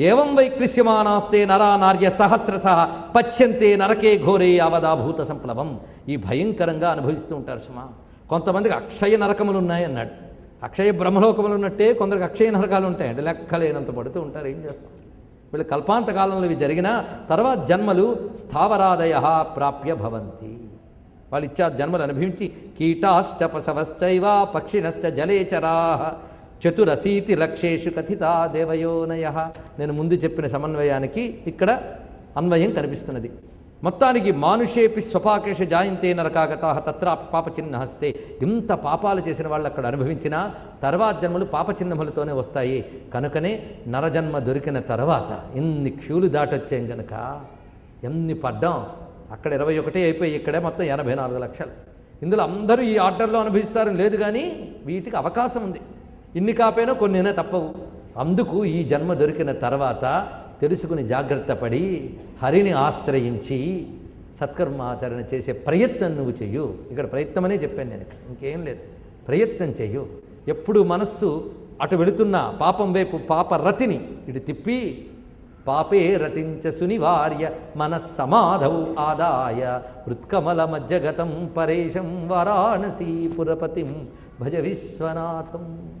ఏవం వైక్లిశ్యమానాస్తే నరా నార్య సహస్రశ పచ్యంతే నరకే ఘోరే అవధాభూత సంప్లవం. ఈ భయంకరంగా అనుభవిస్తూ ఉంటారు సుమా. కొంతమందికి అక్షయ నరకములు ఉన్నాయన్నాడు అక్షయ బ్రహ్మలోకములు ఉన్నట్టే కొందరికి అక్షయ నరకాలు ఉంటాయండి. లెక్కలేనంత పడుతూ ఉంటారు. ఏం చేస్తాం? వీళ్ళు కల్పాంత కాలంలో ఇవి జరిగిన తర్వాత జన్మలు స్థావరాదయ ప్రాప్య భవంతి. వాళ్ళు ఇచ్చా జన్మలు అనుభవించి కీటాశ్చ పశవశ్చైవ పక్షిణశ్చ జలేచరా. చతురసీతి లక్షేషు కథితా దేవయోనయ. నేను ముందు చెప్పిన సమన్వయానికి ఇక్కడ అన్వయం కనిపిస్తున్నది. మొత్తానికి మానుషేపి స్వపాకేష జాయంతే నరకాగత తత్ర పాపచిహ్న హస్తే ఇంత పాపాలు చేసిన వాళ్ళు అక్కడ అనుభవించినా తర్వాత జన్మలు పాపచిహ్నములతోనే వస్తాయి. కనుకనే నరజన్మ దొరికిన తర్వాత ఎన్ని క్యూలు దాటొచ్చాం గనక. ఎన్ని పడ్డాం. అక్కడ ఇరవై ఒకటి అయిపోయి ఇక్కడే మొత్తం ఎనభై నాలుగు లక్షలు. ఇందులో అందరూ ఈ ఆర్డర్లో అనుభవిస్తారని లేదు కానీ వీటికి అవకాశం ఉంది. ఇన్ని కాపోయినా కొన్నైనా తప్పవు. అందుకు ఈ జన్మ దొరికిన తర్వాత తెలుసుకుని జాగ్రత్త పడి హరిని ఆశ్రయించి సత్కర్మాచరణ చేసే ప్రయత్నం నువ్వు చెయ్యు. ఇక్కడ ప్రయత్నమనే చెప్పాను నేను ఇక్కడ. ఇంకేం లేదు. ప్రయత్నం చెయ్యు. ఎప్పుడు మనస్సు అటు వెళుతున్న పాపం వైపు పాప రతిని ఇటు తిప్పి పాపే రతించ సునివార్య మన సమాధౌ ఆదాయ హృత్కమల మధ్యగతం పరేశం వారాణసీ పురపతిం భజ విశ్వనాథం.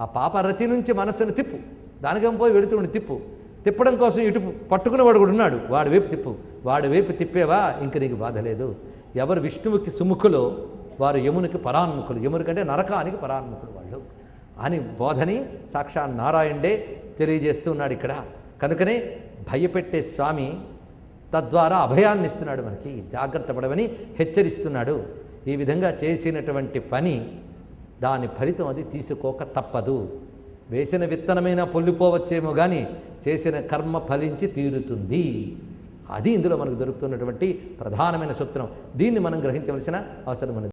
ఆ పాప రతి నుంచి మనస్సును తిప్పు. దానికేం పోయి వెళుతుండి తిప్పు. తిప్పడం కోసం ఇటు పట్టుకునేవాడు కూడా ఉన్నాడు. వాడి వైపు తిప్పు. వాడి వైపు తిప్పేవా? ఇంక నీకు బాధ లేదు. ఎవరు విష్ణువుకి సుముఖులో వారు యమునికి పరాన్ముఖులు. యముని కంటే నరకానికి పరాన్ముఖులు వాళ్ళు. అని బోధని సాక్షాత్ నారాయణుడే తెలియజేస్తున్నాడు ఇక్కడ. కనుకనే భయపెట్టే స్వామి తద్వారా అభయాన్ని ఇస్తున్నాడు మనకి. జాగ్రత్త పడమని హెచ్చరిస్తున్నాడు. ఈ విధంగా చేసినటువంటి పని దాని ఫలితం అది తీసుకోక తప్పదు. వేసిన విత్తనమైనా పొల్లిపోవచ్చేమో కానీ చేసిన కర్మ ఫలించి తీరుతుంది. అది ఇందులో మనకు దొరుకుతున్నటువంటి ప్రధానమైన సూత్రం. దీన్ని మనం గ్రహించవలసిన అవసరం ఉన్నది.